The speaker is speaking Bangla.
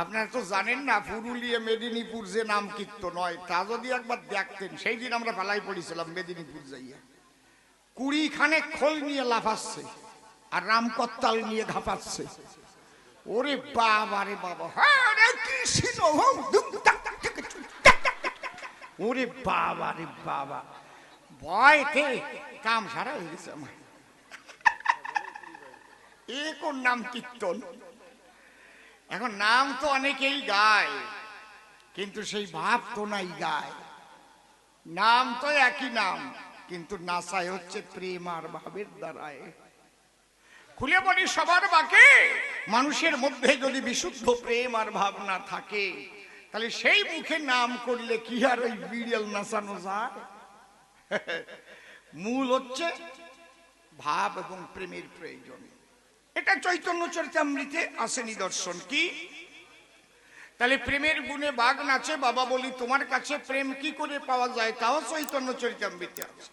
আপনারা তো জানেন না, পুরুলিয়া মেদিনীপুর যে নাম কীর্তন নয় তা যদি একবার দেখতেন, সেই দিন আমরা পালাই পড়েছিলাম মেদিনীপুর যাইয়া। কুড়ি খানে খোল নিয়ে লাফাচ্ছে, আর রামকত্তাল নিয়ে ঘাপাচ্ছে ওরে বাবা রে বাবা। ওরে বাবা রে বাবা, ভয়তে কাম সারা হয়ে গেছে আমার। এ কোন নাম কীর্তন? এখন নাম তো অনেকেই গায়, কিন্তু সেই ভাব তো নাই গায়। নাম তো একই নাম, কিন্তু নাসায় হচ্ছে প্রেম আর ভাবের দ্বারায়। খুলে বলি, সবার বাকে মানুষের মধ্যে যদি বিশুদ্ধ প্রেম আর ভাবনা থাকে, তাহলে সেই মুখে নাম করলে কি আর ওই বিড়িয়াল নাচানো যায়? মূল হচ্ছে ভাব এবং প্রেমের প্রয়োজন। এটা চৈতন্য চরিতামৃতে আসে নিদর্শন। কি? তাহলে প্রেমের গুণে বাঘ নাচে, বাবা বলি, তোমার কাছে প্রেম কি করে পাওয়া যায়? তাও চৈতন্য চরিতামৃতে আছে